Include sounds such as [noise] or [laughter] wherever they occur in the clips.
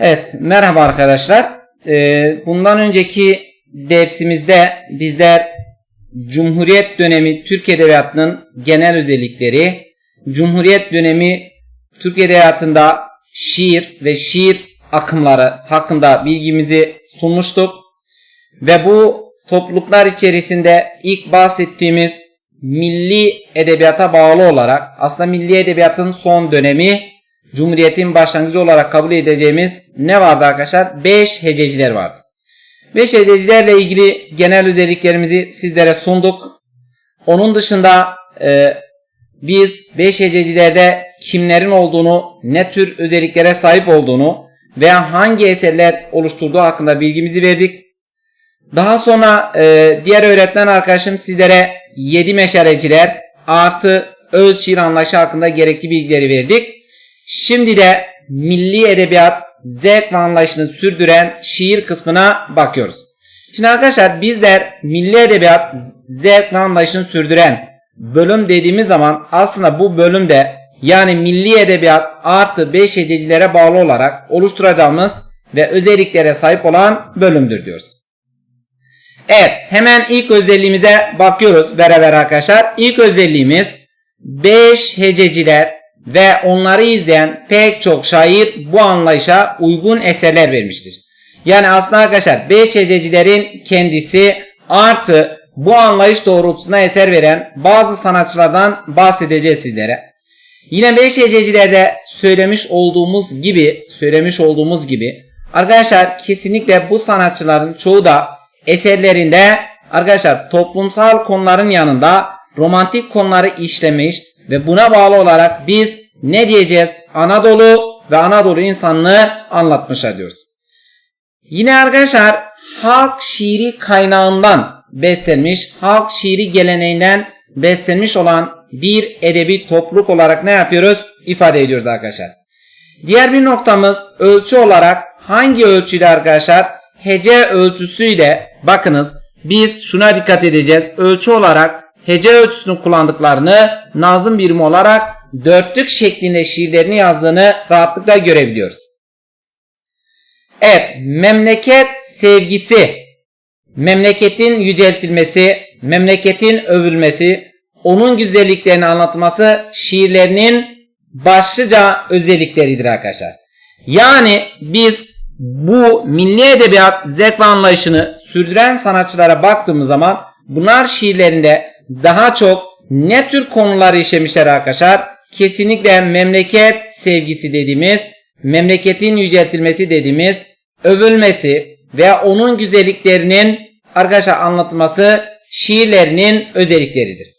Evet, merhaba arkadaşlar. Ee, bundan önceki dersimizde bizler Cumhuriyet dönemi Türk Edebiyatı'nın genel özellikleri, Cumhuriyet dönemi Türk Edebiyatı'nda şiir ve şiir akımları hakkında bilgimizi sunmuştuk. Ve bu topluluklar içerisinde ilk bahsettiğimiz milli edebiyata bağlı olarak aslında milli edebiyatın son dönemi Cumhuriyetin başlangıcı olarak kabul edeceğimiz ne vardı arkadaşlar? 5 hececiler vardı. 5 hececilerle ilgili genel özelliklerimizi sizlere sunduk. Onun dışında e, biz 5 hececilerde kimlerin olduğunu, ne tür özelliklere sahip olduğunu veya hangi eserler oluşturduğu hakkında bilgimizi verdik. Daha sonra e, diğer öğretmen arkadaşım sizlere 7 meşaleciler artı öz şiir anlayışı hakkında gerekli bilgileri verdik. Şimdi de milli edebiyat zevk ve anlayışını sürdüren şiir kısmına bakıyoruz. Şimdi arkadaşlar bizler milli edebiyat zevk ve anlayışını sürdüren bölüm dediğimiz zaman aslında bu bölümde yani milli edebiyat artı 5 hececilere bağlı olarak oluşturacağımız ve özelliklere sahip olan bölümdür diyoruz. Evet hemen ilk özelliğimize bakıyoruz beraber arkadaşlar. İlk özelliğimiz 5 hececiler ve onları izleyen pek çok şair bu anlayışa uygun eserler vermiştir. Yani aslında arkadaşlar 5 hececilerin kendisi artı bu anlayış doğrultusuna eser veren bazı sanatçılardan bahsedeceğiz sizlere. Yine 5 hececilerde söylemiş olduğumuz gibi, söylemiş olduğumuz gibi arkadaşlar kesinlikle bu sanatçıların çoğu da eserlerinde arkadaşlar toplumsal konuların yanında romantik konuları işlemiş ve buna bağlı olarak biz ne diyeceğiz? Anadolu ve Anadolu insanlığı anlatmışlar diyoruz. Yine arkadaşlar halk şiiri kaynağından beslenmiş, halk şiiri geleneğinden beslenmiş olan bir edebi topluluk olarak ne yapıyoruz? İfade ediyoruz arkadaşlar. Diğer bir noktamız ölçü olarak hangi ölçüyle arkadaşlar? Hece ölçüsüyle bakınız biz şuna dikkat edeceğiz. Ölçü olarak hece ölçüsünü kullandıklarını nazım birimi olarak dörtlük şeklinde şiirlerini yazdığını rahatlıkla görebiliyoruz. Evet, memleket sevgisi, memleketin yüceltilmesi, memleketin övülmesi, onun güzelliklerini anlatması şiirlerinin başlıca özellikleridir arkadaşlar. Yani biz bu milli edebiyat zevk anlayışını sürdüren sanatçılara baktığımız zaman bunlar şiirlerinde daha çok ne tür konuları işlemişler arkadaşlar? Kesinlikle memleket sevgisi dediğimiz, memleketin yüceltilmesi dediğimiz, övülmesi veya onun güzelliklerinin arkadaşlar anlatılması şiirlerinin özellikleridir.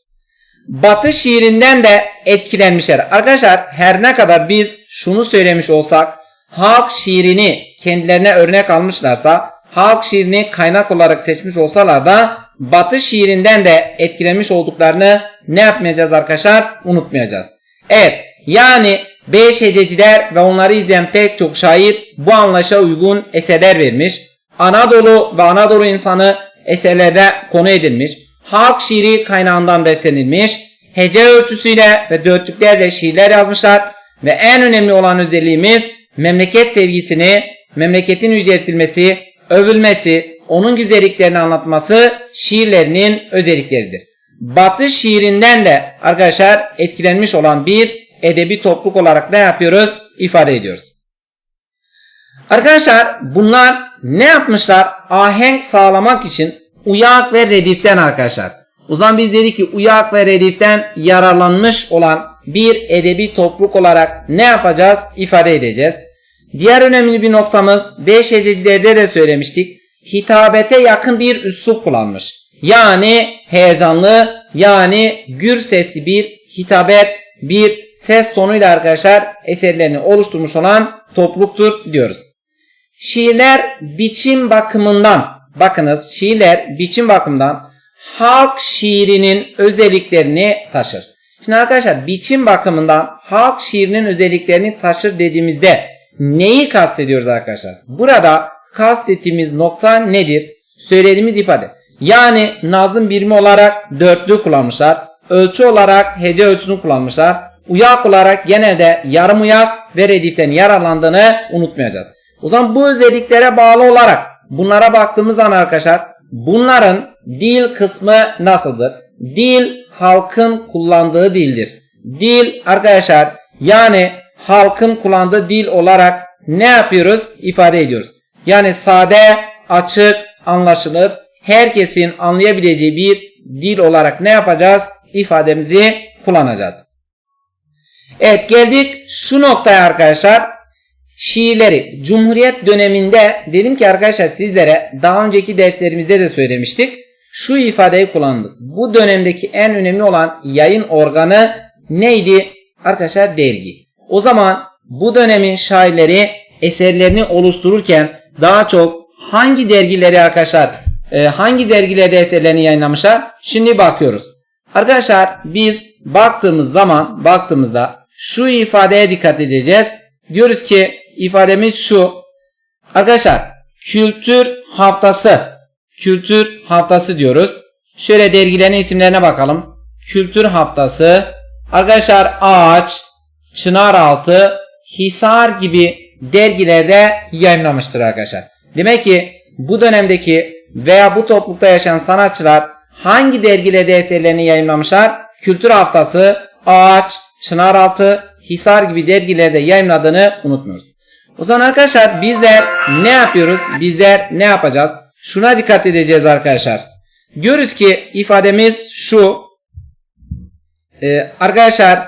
Batı şiirinden de etkilenmişler. Arkadaşlar her ne kadar biz şunu söylemiş olsak halk şiirini kendilerine örnek almışlarsa halk şiirini kaynak olarak seçmiş olsalar da Batı şiirinden de etkilenmiş olduklarını ne yapmayacağız arkadaşlar? Unutmayacağız. Evet yani beş hececiler ve onları izleyen pek çok şair bu anlaşa uygun eserler vermiş. Anadolu ve Anadolu insanı eserlerde konu edilmiş. Halk şiiri kaynağından beslenilmiş. Hece ölçüsüyle ve dörtlüklerle şiirler yazmışlar. Ve en önemli olan özelliğimiz memleket sevgisini, memleketin yüceltilmesi, övülmesi, onun güzelliklerini anlatması şiirlerinin özellikleridir. Batı şiirinden de arkadaşlar etkilenmiş olan bir edebi topluluk olarak ne yapıyoruz? İfade ediyoruz. Arkadaşlar bunlar ne yapmışlar? Ahenk sağlamak için uyak ve rediften arkadaşlar. O zaman biz dedik ki uyak ve rediften yararlanmış olan bir edebi topluluk olarak ne yapacağız? İfade edeceğiz. Diğer önemli bir noktamız 5 hececilerde de söylemiştik. Hitabete yakın bir üslup kullanmış. Yani heyecanlı yani gür sesli bir hitabet bir ses tonuyla arkadaşlar eserlerini oluşturmuş olan topluluktur diyoruz. Şiirler biçim bakımından bakınız şiirler biçim bakımından halk şiirinin özelliklerini taşır. Şimdi arkadaşlar biçim bakımından halk şiirinin özelliklerini taşır dediğimizde neyi kastediyoruz arkadaşlar? Burada kastettiğimiz nokta nedir? Söylediğimiz ifade. Yani nazım birimi olarak dörtlü kullanmışlar. Ölçü olarak hece ölçüsünü kullanmışlar. Uyak olarak genelde yarım uyak ve rediften yararlandığını unutmayacağız. O zaman bu özelliklere bağlı olarak bunlara baktığımız zaman arkadaşlar bunların dil kısmı nasıldır? Dil halkın kullandığı dildir. Dil arkadaşlar yani halkın kullandığı dil olarak ne yapıyoruz? İfade ediyoruz. Yani sade, açık, anlaşılır, herkesin anlayabileceği bir dil olarak ne yapacağız? İfademizi kullanacağız. Evet geldik şu noktaya arkadaşlar. Şiirleri Cumhuriyet döneminde dedim ki arkadaşlar sizlere daha önceki derslerimizde de söylemiştik. Şu ifadeyi kullandık. Bu dönemdeki en önemli olan yayın organı neydi? Arkadaşlar dergi. O zaman bu dönemin şairleri eserlerini oluştururken daha çok hangi dergileri arkadaşlar e, hangi dergilerde eserlerini yayınlamışlar? Şimdi bakıyoruz. Arkadaşlar biz baktığımız zaman baktığımızda şu ifadeye dikkat edeceğiz. Diyoruz ki ifademiz şu. Arkadaşlar kültür haftası kültür haftası diyoruz. Şöyle dergilerin isimlerine bakalım. Kültür haftası arkadaşlar Ağaç, Çınaraltı, Hisar gibi dergilerde yayınlamıştır arkadaşlar. Demek ki bu dönemdeki veya bu toplulukta yaşayan sanatçılar hangi dergilerde eserlerini yayınlamışlar? Kültür Haftası, Ağaç, Çınaraltı, Hisar gibi dergilerde yayınladığını unutmuyoruz. O zaman arkadaşlar bizler ne yapıyoruz? Bizler ne yapacağız? Şuna dikkat edeceğiz arkadaşlar. Görürüz ki ifademiz şu. Ee, arkadaşlar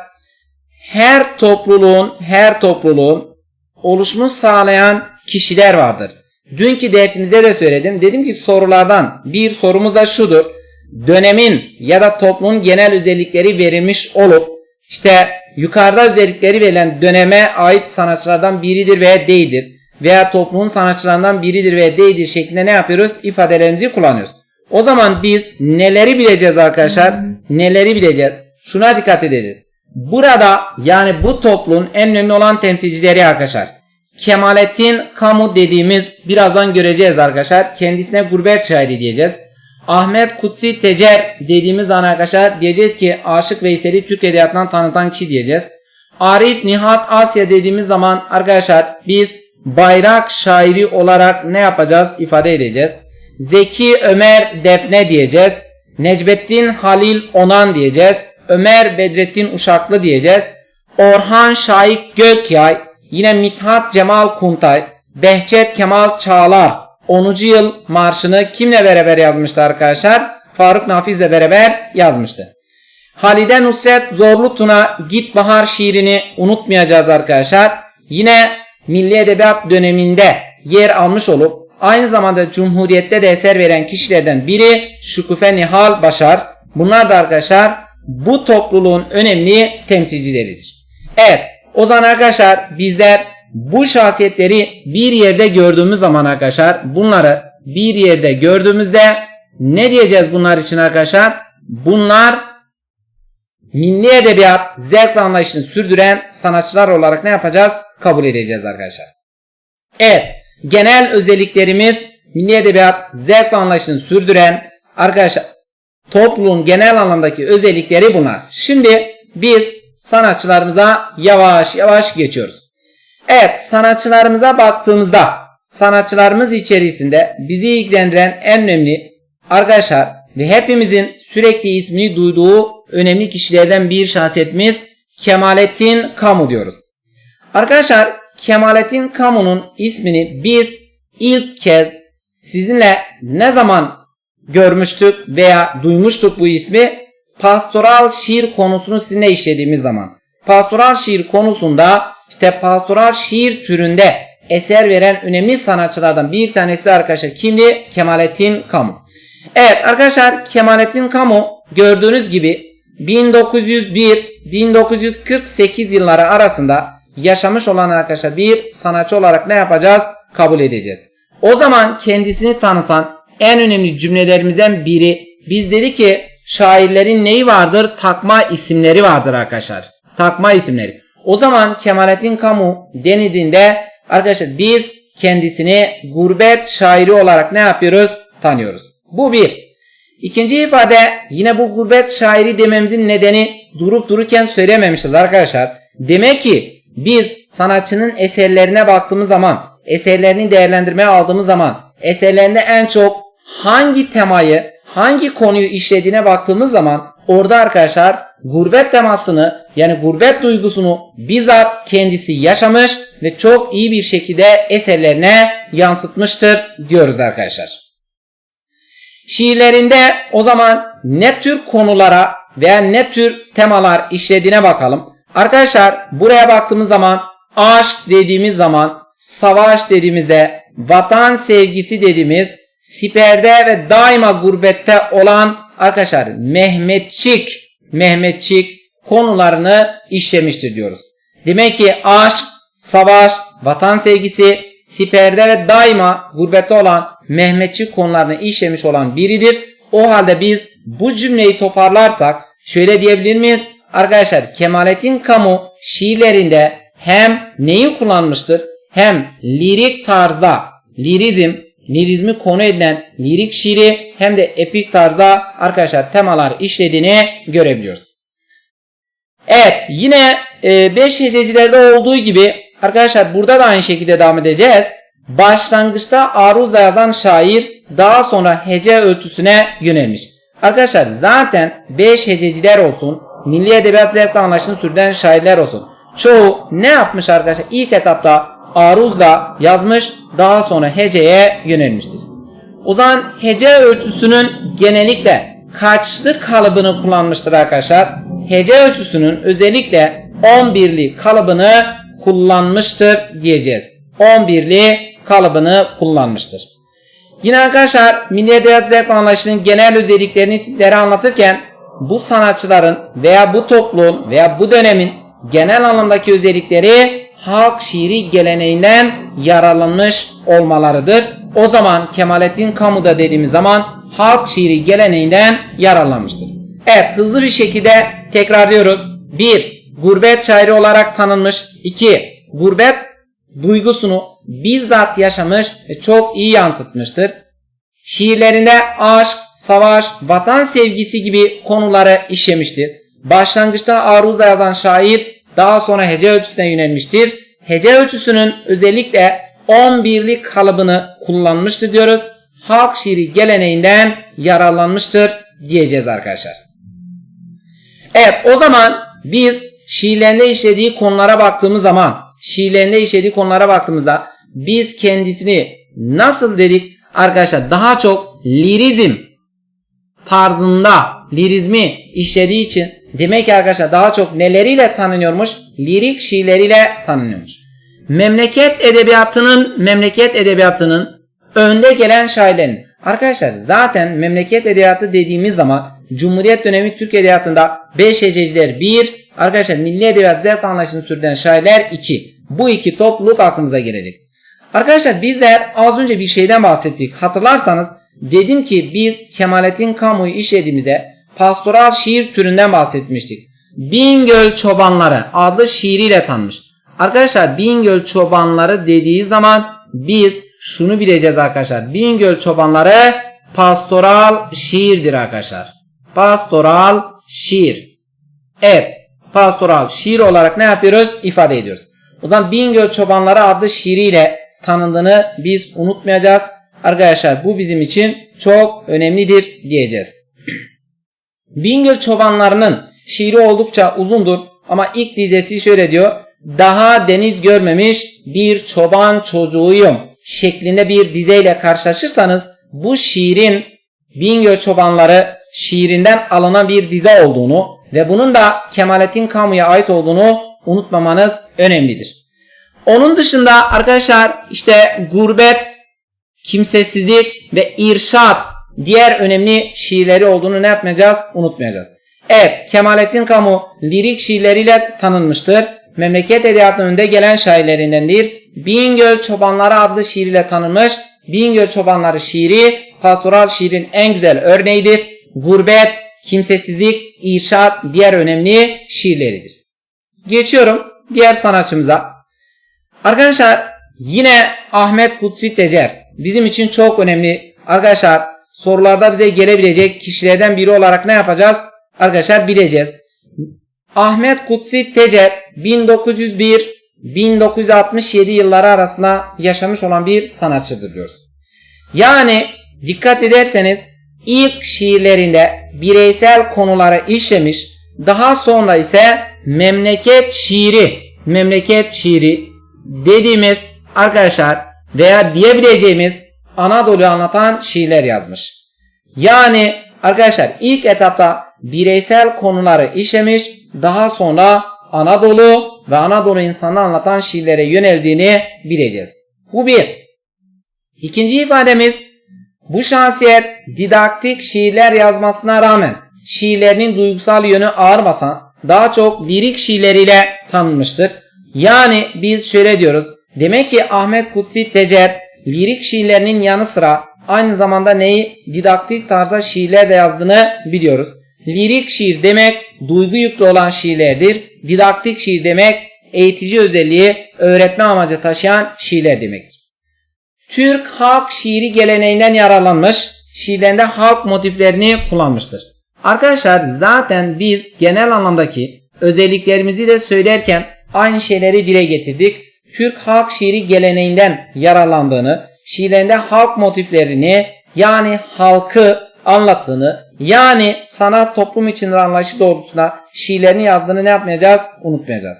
her topluluğun her topluluğun oluşumu sağlayan kişiler vardır. Dünkü dersimizde de söyledim. Dedim ki sorulardan bir sorumuz da şudur. Dönemin ya da toplumun genel özellikleri verilmiş olup işte yukarıda özellikleri verilen döneme ait sanatçılardan biridir veya değildir. Veya toplumun sanatçılarından biridir veya değildir şeklinde ne yapıyoruz? İfadelerimizi kullanıyoruz. O zaman biz neleri bileceğiz arkadaşlar? Neleri bileceğiz? Şuna dikkat edeceğiz. Burada yani bu toplumun en önemli olan temsilcileri arkadaşlar. Kemalettin Kamu dediğimiz birazdan göreceğiz arkadaşlar. Kendisine gurbet şairi diyeceğiz. Ahmet Kutsi Tecer dediğimiz an arkadaşlar diyeceğiz ki Aşık Veysel'i Türk Edebiyatı'ndan tanıtan kişi diyeceğiz. Arif Nihat Asya dediğimiz zaman arkadaşlar biz bayrak şairi olarak ne yapacağız ifade edeceğiz. Zeki Ömer Defne diyeceğiz. Necmettin Halil Onan diyeceğiz. Ömer Bedrettin Uşaklı diyeceğiz. Orhan Şahik Gökyay, yine Mithat Cemal Kuntay, Behçet Kemal Çağlar 10. yıl marşını kimle beraber yazmıştı arkadaşlar? Faruk Nafiz'le beraber yazmıştı. Halide Nusret Zorlu Tuna Git Bahar şiirini unutmayacağız arkadaşlar. Yine Milli Edebiyat döneminde yer almış olup aynı zamanda Cumhuriyet'te de eser veren kişilerden biri Şükufe Nihal Başar. Bunlar da arkadaşlar bu topluluğun önemli temsilcileridir. Evet o zaman arkadaşlar bizler bu şahsiyetleri bir yerde gördüğümüz zaman arkadaşlar bunları bir yerde gördüğümüzde ne diyeceğiz bunlar için arkadaşlar? Bunlar milli edebiyat zevk ve anlayışını sürdüren sanatçılar olarak ne yapacağız? Kabul edeceğiz arkadaşlar. Evet genel özelliklerimiz milli edebiyat zevk ve anlayışını sürdüren arkadaşlar topluluğun genel anlamdaki özellikleri bunlar. Şimdi biz sanatçılarımıza yavaş yavaş geçiyoruz. Evet sanatçılarımıza baktığımızda sanatçılarımız içerisinde bizi ilgilendiren en önemli arkadaşlar ve hepimizin sürekli ismini duyduğu önemli kişilerden bir şahsiyetimiz Kemalettin Kamu diyoruz. Arkadaşlar Kemalettin Kamu'nun ismini biz ilk kez sizinle ne zaman görmüştük veya duymuştuk bu ismi? Pastoral şiir konusunu sizinle işlediğimiz zaman. Pastoral şiir konusunda işte pastoral şiir türünde eser veren önemli sanatçılardan bir tanesi arkadaşlar kimdi? Kemalettin Kamu. Evet arkadaşlar Kemalettin Kamu gördüğünüz gibi 1901-1948 yılları arasında yaşamış olan arkadaşlar bir sanatçı olarak ne yapacağız? Kabul edeceğiz. O zaman kendisini tanıtan en önemli cümlelerimizden biri biz dedi ki şairlerin neyi vardır? Takma isimleri vardır arkadaşlar. Takma isimleri. O zaman Kemalettin Kamu denildiğinde arkadaşlar biz kendisini gurbet şairi olarak ne yapıyoruz? Tanıyoruz. Bu bir. İkinci ifade yine bu gurbet şairi dememizin nedeni durup dururken söylememişiz arkadaşlar. Demek ki biz sanatçının eserlerine baktığımız zaman, eserlerini değerlendirmeye aldığımız zaman, eserlerinde en çok hangi temayı, hangi konuyu işlediğine baktığımız zaman orada arkadaşlar gurbet temasını yani gurbet duygusunu bizzat kendisi yaşamış ve çok iyi bir şekilde eserlerine yansıtmıştır diyoruz arkadaşlar. Şiirlerinde o zaman ne tür konulara veya ne tür temalar işlediğine bakalım. Arkadaşlar buraya baktığımız zaman aşk dediğimiz zaman savaş dediğimizde vatan sevgisi dediğimiz siperde ve daima gurbette olan arkadaşlar Mehmetçik Mehmetçik konularını işlemiştir diyoruz. Demek ki aşk, savaş, vatan sevgisi, siperde ve daima gurbette olan Mehmetçik konularını işlemiş olan biridir. O halde biz bu cümleyi toparlarsak şöyle diyebilir miyiz? Arkadaşlar Kemalettin Kamu şiirlerinde hem neyi kullanmıştır? Hem lirik tarzda lirizm, lirizmi konu edilen lirik şiiri hem de epik tarzda arkadaşlar temalar işlediğini görebiliyoruz. Evet yine 5 e, hececilerde olduğu gibi arkadaşlar burada da aynı şekilde devam edeceğiz. Başlangıçta aruzla yazan şair daha sonra hece ölçüsüne yönelmiş. Arkadaşlar zaten 5 hececiler olsun, milli edebiyat zevkle anlaşını sürdüren şairler olsun. Çoğu ne yapmış arkadaşlar? İlk etapta aruzla yazmış, daha sonra heceye yönelmiştir. O zaman hece ölçüsünün genellikle kaçlı kalıbını kullanmıştır arkadaşlar? Hece ölçüsünün özellikle 11'li kalıbını kullanmıştır diyeceğiz. 11'li kalıbını kullanmıştır. Yine arkadaşlar Milli Edebiyat Zevk Anlayışı'nın genel özelliklerini sizlere anlatırken bu sanatçıların veya bu topluluğun veya bu dönemin genel anlamdaki özellikleri halk şiiri geleneğinden yararlanmış olmalarıdır. O zaman Kemalettin Kamu'da dediğimiz zaman halk şiiri geleneğinden yararlanmıştır. Evet hızlı bir şekilde tekrarlıyoruz. 1. Gurbet şairi olarak tanınmış. 2. Gurbet duygusunu bizzat yaşamış ve çok iyi yansıtmıştır. Şiirlerinde aşk, savaş, vatan sevgisi gibi konuları işlemiştir. Başlangıçta aruzla yazan şair daha sonra hece ölçüsüne yönelmiştir. Hece ölçüsünün özellikle 11'lik kalıbını kullanmıştır diyoruz. Halk şiiri geleneğinden yararlanmıştır diyeceğiz arkadaşlar. Evet o zaman biz şiirlerinde işlediği konulara baktığımız zaman şiirlerinde işlediği konulara baktığımızda biz kendisini nasıl dedik arkadaşlar daha çok lirizm tarzında lirizmi işlediği için demek ki arkadaşlar daha çok neleriyle tanınıyormuş? Lirik şiirleriyle tanınıyormuş. Memleket edebiyatının memleket edebiyatının önde gelen şairlerin arkadaşlar zaten memleket edebiyatı dediğimiz zaman Cumhuriyet dönemi Türk edebiyatında 5 hececiler 1 arkadaşlar milli edebiyat zevk anlayışını sürdüren şairler 2. Bu iki topluluk aklımıza gelecek. Arkadaşlar bizler az önce bir şeyden bahsettik. Hatırlarsanız dedim ki biz Kemalettin Kamu'yu işlediğimizde pastoral şiir türünden bahsetmiştik. Bingöl Çobanları adlı şiiriyle tanmış. Arkadaşlar Bingöl Çobanları dediği zaman biz şunu bileceğiz arkadaşlar. Bingöl Çobanları pastoral şiirdir arkadaşlar. Pastoral şiir. Evet pastoral şiir olarak ne yapıyoruz? İfade ediyoruz. O zaman Bingöl Çobanları adlı şiiriyle tanındığını biz unutmayacağız. Arkadaşlar bu bizim için çok önemlidir diyeceğiz. Bingöl Çobanlarının şiiri oldukça uzundur ama ilk dizesi şöyle diyor. Daha deniz görmemiş bir çoban çocuğuyum şeklinde bir dizeyle karşılaşırsanız bu şiirin Bingöl Çobanları şiirinden alınan bir dize olduğunu ve bunun da Kemalettin Kamu'ya ait olduğunu unutmamanız önemlidir. Onun dışında arkadaşlar işte gurbet, kimsesizlik ve irşat diğer önemli şiirleri olduğunu ne yapmayacağız? Unutmayacağız. Evet Kemalettin Kamu lirik şiirleriyle tanınmıştır. Memleket edebiyatının önde gelen şairlerindendir. Bingöl Çobanları adlı şiiriyle tanınmış. Bingöl Çobanları şiiri pastoral şiirin en güzel örneğidir. Gurbet, kimsesizlik, irşat diğer önemli şiirleridir. Geçiyorum diğer sanatçımıza. Arkadaşlar yine Ahmet Kutsi Tecer bizim için çok önemli. Arkadaşlar sorularda bize gelebilecek kişilerden biri olarak ne yapacağız? Arkadaşlar bileceğiz. Ahmet Kutsi Tecer 1901 1967 yılları arasında yaşamış olan bir sanatçıdır diyoruz. Yani dikkat ederseniz ilk şiirlerinde bireysel konuları işlemiş, daha sonra ise memleket şiiri, memleket şiiri dediğimiz arkadaşlar veya diyebileceğimiz Anadolu'yu anlatan şiirler yazmış. Yani arkadaşlar ilk etapta bireysel konuları işlemiş, daha sonra Anadolu ve Anadolu insanı anlatan şiirlere yöneldiğini bileceğiz. Bu bir. İkinci ifademiz bu şahsiyet didaktik şiirler yazmasına rağmen şiirlerinin duygusal yönü ağır basan daha çok lirik şiirleriyle tanınmıştır. Yani biz şöyle diyoruz. Demek ki Ahmet Kutsi Tecer lirik şiirlerinin yanı sıra aynı zamanda neyi didaktik tarzda şiirler de yazdığını biliyoruz. Lirik şiir demek duygu yüklü olan şiirlerdir. Didaktik şiir demek eğitici özelliği, öğretme amacı taşıyan şiirler demektir. Türk halk şiiri geleneğinden yararlanmış, şiirlerinde halk motiflerini kullanmıştır. Arkadaşlar zaten biz genel anlamdaki özelliklerimizi de söylerken aynı şeyleri dile getirdik. Türk halk şiiri geleneğinden yararlandığını, şiirlerinde halk motiflerini yani halkı anlattığını yani sanat toplum için anlayışı doğrultusunda şiirlerini yazdığını ne yapmayacağız? Unutmayacağız.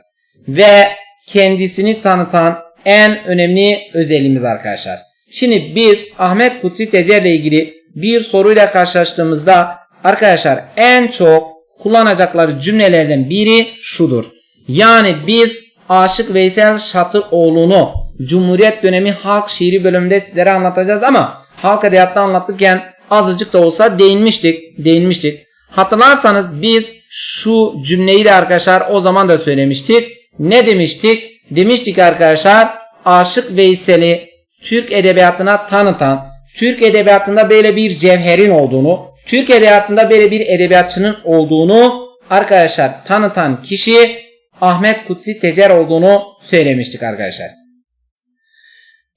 Ve kendisini tanıtan en önemli özelliğimiz arkadaşlar. Şimdi biz Ahmet Kutsi Tecer ile ilgili bir soruyla karşılaştığımızda arkadaşlar en çok kullanacakları cümlelerden biri şudur. Yani biz Aşık Veysel Şatıroğlu'nu Cumhuriyet dönemi halk şiiri bölümünde sizlere anlatacağız ama halk edebiyatta anlatırken azıcık da olsa değinmiştik. Değinmiştik. Hatırlarsanız biz şu cümleyi de arkadaşlar o zaman da söylemiştik. Ne demiştik? Demiştik arkadaşlar Aşık Veysel'i Türk edebiyatına tanıtan, Türk edebiyatında böyle bir cevherin olduğunu, Türk edebiyatında böyle bir edebiyatçının olduğunu arkadaşlar tanıtan kişi Ahmet Kutsi Tecer olduğunu söylemiştik arkadaşlar.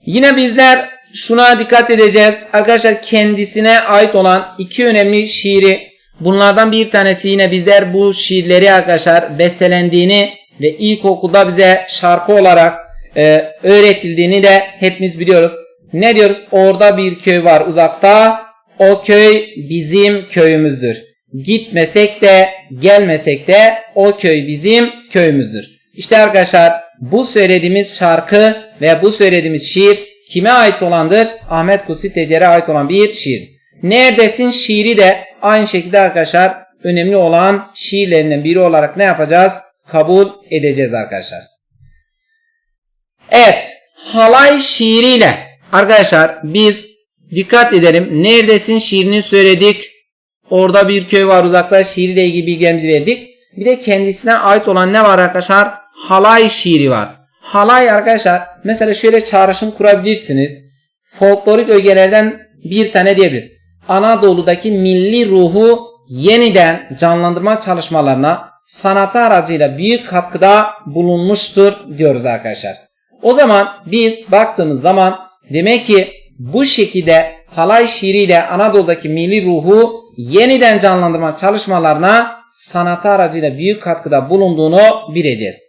Yine bizler şuna dikkat edeceğiz. Arkadaşlar kendisine ait olan iki önemli şiiri bunlardan bir tanesi yine bizler bu şiirleri arkadaşlar bestelendiğini ve ilkokulda bize şarkı olarak e, öğretildiğini de hepimiz biliyoruz. Ne diyoruz? Orada bir köy var uzakta. O köy bizim köyümüzdür. Gitmesek de gelmesek de o köy bizim köyümüzdür. İşte arkadaşlar bu söylediğimiz şarkı ve bu söylediğimiz şiir kime ait olandır? Ahmet Kutsi Tecer'e ait olan bir şiir. Neredesin şiiri de aynı şekilde arkadaşlar önemli olan şiirlerinden biri olarak ne yapacağız? Kabul edeceğiz arkadaşlar. Evet halay şiiriyle arkadaşlar biz dikkat edelim. Neredesin şiirini söyledik. Orada bir köy var uzakta şiiriyle ilgili bilgilerimizi verdik. Bir de kendisine ait olan ne var arkadaşlar? Halay şiiri var. Halay arkadaşlar mesela şöyle çağrışım kurabilirsiniz. Folklorik ögelerden bir tane diyebiliriz. Anadolu'daki milli ruhu yeniden canlandırma çalışmalarına sanatı aracıyla büyük katkıda bulunmuştur diyoruz arkadaşlar. O zaman biz baktığımız zaman demek ki bu şekilde halay şiiriyle Anadolu'daki milli ruhu yeniden canlandırma çalışmalarına sanatı aracıyla büyük katkıda bulunduğunu bileceğiz.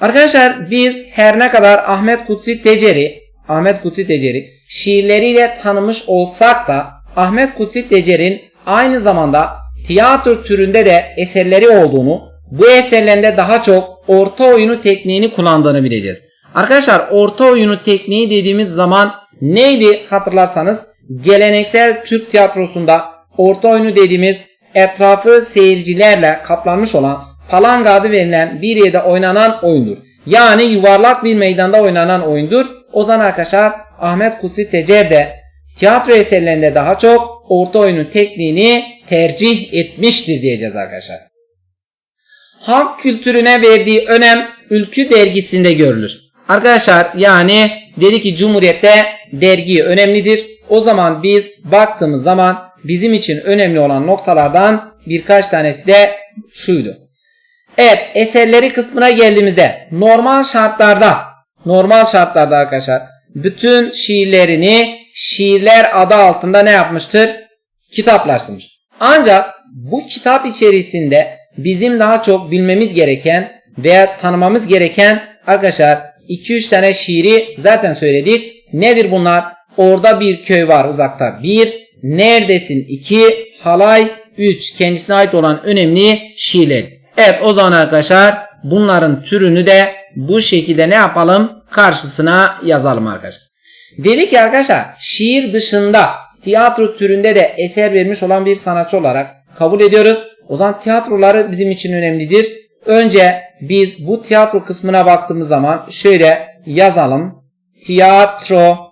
Arkadaşlar biz her ne kadar Ahmet Kutsi Teceri, Ahmet Kutsi Teceri şiirleriyle tanımış olsak da Ahmet Kutsi Tecer'in aynı zamanda tiyatro türünde de eserleri olduğunu, bu eserlerinde daha çok orta oyunu tekniğini kullandığını bileceğiz. Arkadaşlar orta oyunu tekniği dediğimiz zaman neydi hatırlarsanız geleneksel Türk tiyatrosunda orta oyunu dediğimiz etrafı seyircilerle kaplanmış olan palanga adı verilen bir yerde oynanan oyundur. Yani yuvarlak bir meydanda oynanan oyundur. O zaman arkadaşlar Ahmet Kutsi Tecer de tiyatro eserlerinde daha çok orta oyunu tekniğini tercih etmiştir diyeceğiz arkadaşlar. Halk kültürüne verdiği önem Ülkü dergisinde görülür. Arkadaşlar yani dedi ki Cumhuriyet'te dergi önemlidir. O zaman biz baktığımız zaman bizim için önemli olan noktalardan birkaç tanesi de şuydu. Evet eserleri kısmına geldiğimizde normal şartlarda normal şartlarda arkadaşlar bütün şiirlerini şiirler adı altında ne yapmıştır? Kitaplaştırmış. Ancak bu kitap içerisinde bizim daha çok bilmemiz gereken veya tanımamız gereken arkadaşlar 2-3 tane şiiri zaten söyledik. Nedir bunlar? Orada bir köy var uzakta. 1. Neredesin? 2. Halay 3. Kendisine ait olan önemli şiirler. Evet o zaman arkadaşlar bunların türünü de bu şekilde ne yapalım? Karşısına yazalım arkadaşlar. Dedik ki arkadaşlar şiir dışında tiyatro türünde de eser vermiş olan bir sanatçı olarak kabul ediyoruz. O zaman tiyatroları bizim için önemlidir. Önce biz bu tiyatro kısmına baktığımız zaman şöyle yazalım. Tiyatro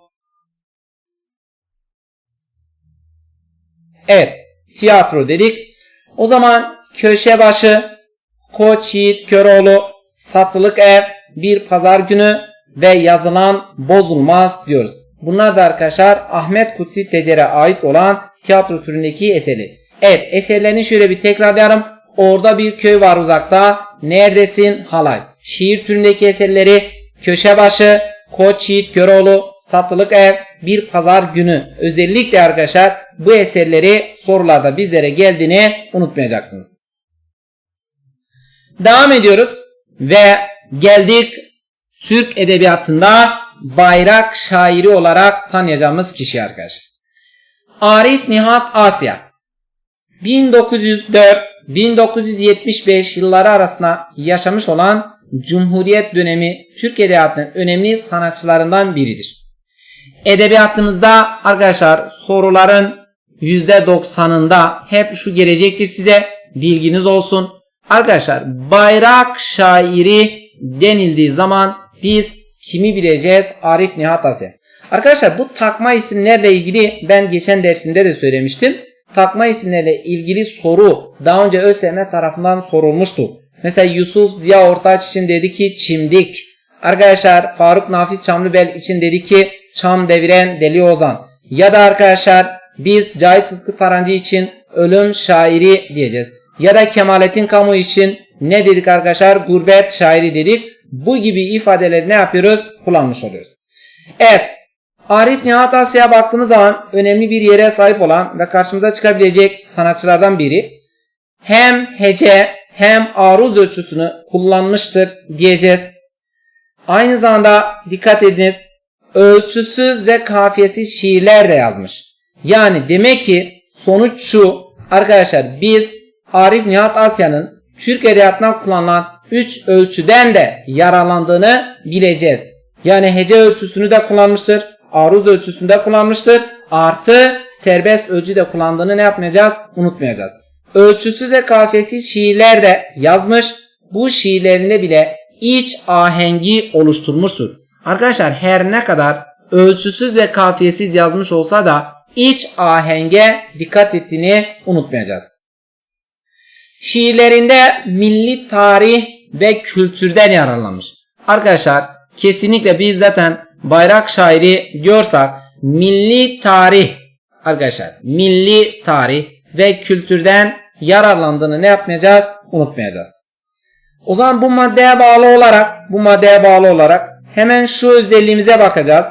Evet tiyatro dedik. O zaman köşe başı, Koç Yiğit Köroğlu, Satılık Ev, Bir Pazar Günü ve yazılan Bozulmaz diyoruz. Bunlar da arkadaşlar Ahmet Kutsi Tecer'e ait olan tiyatro türündeki eseri. Evet eserlerini şöyle bir tekrarlayalım. Orada bir köy var uzakta. Neredesin halay? Şiir türündeki eserleri Köşe Başı, Koç Yiğit Köroğlu, Satılık Ev, Bir Pazar Günü. Özellikle arkadaşlar bu eserleri sorularda bizlere geldiğini unutmayacaksınız. Devam ediyoruz ve geldik Türk edebiyatında bayrak şairi olarak tanıyacağımız kişi arkadaşlar. Arif Nihat Asya 1904-1975 yılları arasında yaşamış olan Cumhuriyet dönemi Türk Edebiyatı'nın önemli sanatçılarından biridir. Edebiyatımızda arkadaşlar soruların %90'ında hep şu gelecektir size bilginiz olsun. Arkadaşlar bayrak şairi denildiği zaman biz kimi bileceğiz? Arif Nihat Asya. Arkadaşlar bu takma isimlerle ilgili ben geçen dersimde de söylemiştim. Takma isimlerle ilgili soru daha önce ÖSYM tarafından sorulmuştu. Mesela Yusuf Ziya Ortaç için dedi ki çimdik. Arkadaşlar Faruk Nafiz Çamlıbel için dedi ki çam deviren deli ozan. Ya da arkadaşlar biz Cahit Sıtkı Tarancı için ölüm şairi diyeceğiz. Ya da Kemalettin Kamu için ne dedik arkadaşlar? Gurbet şairi dedik. Bu gibi ifadeleri ne yapıyoruz? Kullanmış oluyoruz. Evet. Arif Nihat Asya'ya baktığımız zaman önemli bir yere sahip olan ve karşımıza çıkabilecek sanatçılardan biri. Hem hece hem aruz ölçüsünü kullanmıştır diyeceğiz. Aynı zamanda dikkat ediniz ölçüsüz ve kafiyesiz şiirler de yazmış. Yani demek ki sonuç şu arkadaşlar biz Arif Nihat Asya'nın Türk Edebiyatı'ndan kullanılan 3 ölçüden de yaralandığını bileceğiz. Yani hece ölçüsünü de kullanmıştır. Aruz ölçüsünü de kullanmıştır. Artı serbest ölçü de kullandığını ne yapmayacağız? Unutmayacağız. Ölçüsüz ve kafiyesiz şiirler de yazmış. Bu şiirlerinde bile iç ahengi oluşturmuştur. Arkadaşlar her ne kadar ölçüsüz ve kafiyesiz yazmış olsa da iç ahenge dikkat ettiğini unutmayacağız. Şiirlerinde milli tarih ve kültürden yararlanmış. Arkadaşlar kesinlikle biz zaten bayrak şairi diyorsak milli tarih arkadaşlar milli tarih ve kültürden yararlandığını ne yapmayacağız? Unutmayacağız. O zaman bu maddeye bağlı olarak bu maddeye bağlı olarak hemen şu özelliğimize bakacağız.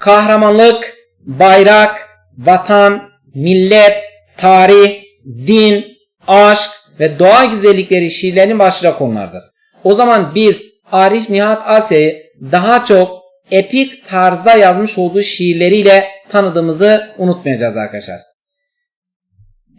Kahramanlık, bayrak, vatan, millet, tarih, din, aşk ve doğa güzellikleri şiirlerinin başlıca konulardır. O zaman biz Arif Nihat Asya'yı daha çok epik tarzda yazmış olduğu şiirleriyle tanıdığımızı unutmayacağız arkadaşlar.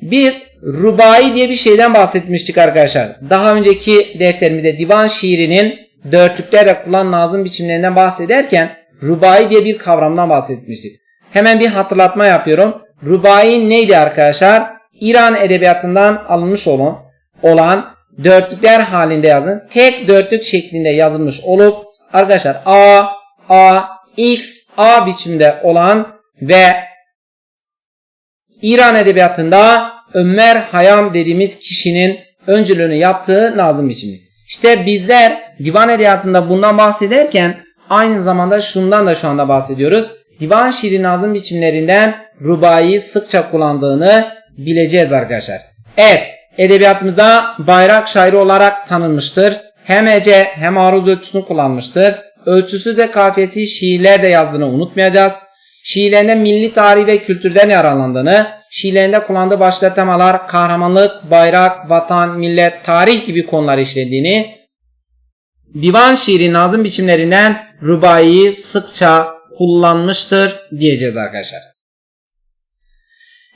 Biz rubai diye bir şeyden bahsetmiştik arkadaşlar. Daha önceki derslerimizde divan şiirinin dörtlüklerle kullanılan nazım biçimlerinden bahsederken rubai diye bir kavramdan bahsetmiştik. Hemen bir hatırlatma yapıyorum. Rubai neydi arkadaşlar? İran edebiyatından alınmış olan, olan dörtlükler halinde yazın. Tek dörtlük şeklinde yazılmış olup arkadaşlar A, A, X, A biçimde olan ve İran edebiyatında Ömer Hayam dediğimiz kişinin öncülüğünü yaptığı nazım biçimi. İşte bizler divan edebiyatında bundan bahsederken aynı zamanda şundan da şu anda bahsediyoruz. Divan şiiri nazım biçimlerinden rubayı sıkça kullandığını bileceğiz arkadaşlar. Evet edebiyatımızda bayrak şairi olarak tanınmıştır. Hem ece hem aruz ölçüsünü kullanmıştır. Ölçüsüz ve kafiyesiz şiirler de yazdığını unutmayacağız. Şiirlerinde milli tarih ve kültürden yararlandığını, şiirlerinde kullandığı başlıca temalar kahramanlık, bayrak, vatan, millet, tarih gibi konular işlediğini divan şiiri nazım biçimlerinden rubaiyi sıkça kullanmıştır diyeceğiz arkadaşlar.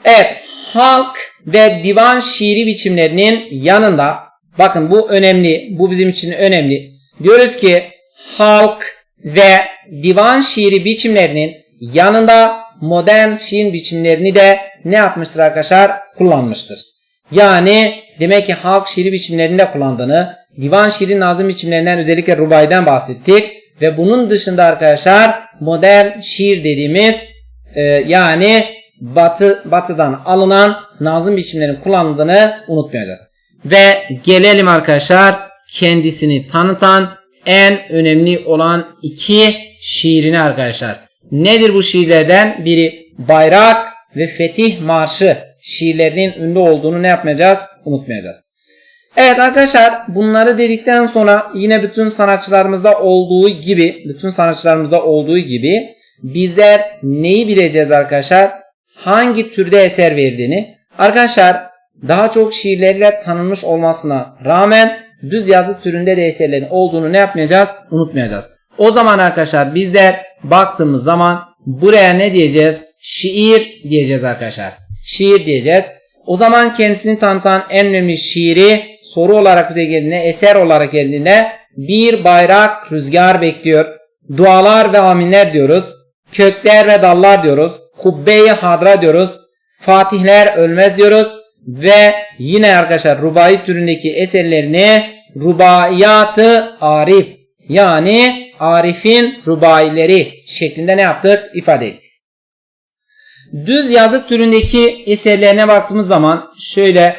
Evet, halk ve divan şiiri biçimlerinin yanında bakın bu önemli, bu bizim için önemli. Diyoruz ki halk ve divan şiiri biçimlerinin yanında modern şiir biçimlerini de ne yapmıştır arkadaşlar? Kullanmıştır. Yani demek ki halk şiiri biçimlerinde kullandığını, divan şiiri nazım biçimlerinden özellikle rubayden bahsettik. Ve bunun dışında arkadaşlar modern şiir dediğimiz e, yani batı batıdan alınan nazım biçimlerinin kullanıldığını unutmayacağız. Ve gelelim arkadaşlar kendisini tanıtan en önemli olan iki şiirini arkadaşlar. Nedir bu şiirlerden? Biri Bayrak ve Fetih Marşı şiirlerinin ünlü olduğunu ne yapmayacağız? Unutmayacağız. Evet arkadaşlar bunları dedikten sonra yine bütün sanatçılarımızda olduğu gibi bütün sanatçılarımızda olduğu gibi bizler neyi bileceğiz arkadaşlar? Hangi türde eser verdiğini. Arkadaşlar daha çok şiirleriyle tanınmış olmasına rağmen düz yazı türünde de eserlerin olduğunu ne yapmayacağız? Unutmayacağız. O zaman arkadaşlar bizler baktığımız zaman buraya ne diyeceğiz? Şiir diyeceğiz arkadaşlar. Şiir diyeceğiz. O zaman kendisini tanıtan en önemli şiiri soru olarak bize geldiğinde, eser olarak geldiğinde bir bayrak rüzgar bekliyor. Dualar ve aminler diyoruz. Kökler ve dallar diyoruz. Kubbe-i hadra diyoruz. Fatihler ölmez diyoruz. Ve yine arkadaşlar rubai türündeki eserlerini rubaiyatı arif yani Arif'in rubaileri şeklinde ne yaptık? ifade ettik. Düz yazı türündeki eserlerine baktığımız zaman şöyle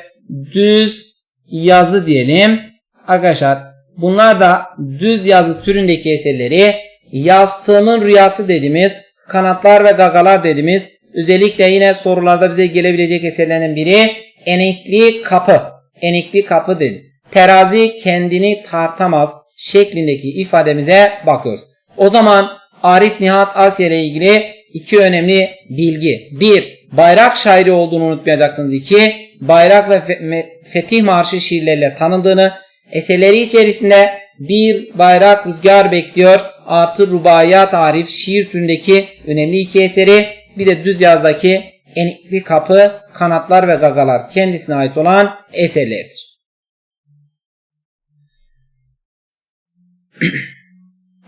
düz yazı diyelim. Arkadaşlar bunlar da düz yazı türündeki eserleri yastığımın rüyası dediğimiz kanatlar ve gagalar dediğimiz özellikle yine sorularda bize gelebilecek eserlerin biri enikli kapı. Enikli kapı dedi. Terazi kendini tartamaz şeklindeki ifademize bakıyoruz. O zaman Arif Nihat Asya ile ilgili iki önemli bilgi. Bir, bayrak şairi olduğunu unutmayacaksınız. İki, bayrak ve fetih marşı şiirleriyle tanındığını, eserleri içerisinde bir bayrak rüzgar bekliyor artı rubaiyat Arif şiir türündeki önemli iki eseri bir de düz yazdaki enikli kapı, kanatlar ve gagalar kendisine ait olan eserlerdir. [clears throat]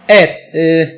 evet, e,